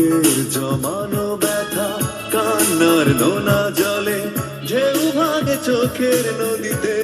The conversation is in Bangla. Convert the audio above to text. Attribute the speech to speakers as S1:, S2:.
S1: বুকের জমানো ব্যথা কান্নার নোনা জলে ঢেউ ভাগে চোখের নদীতে।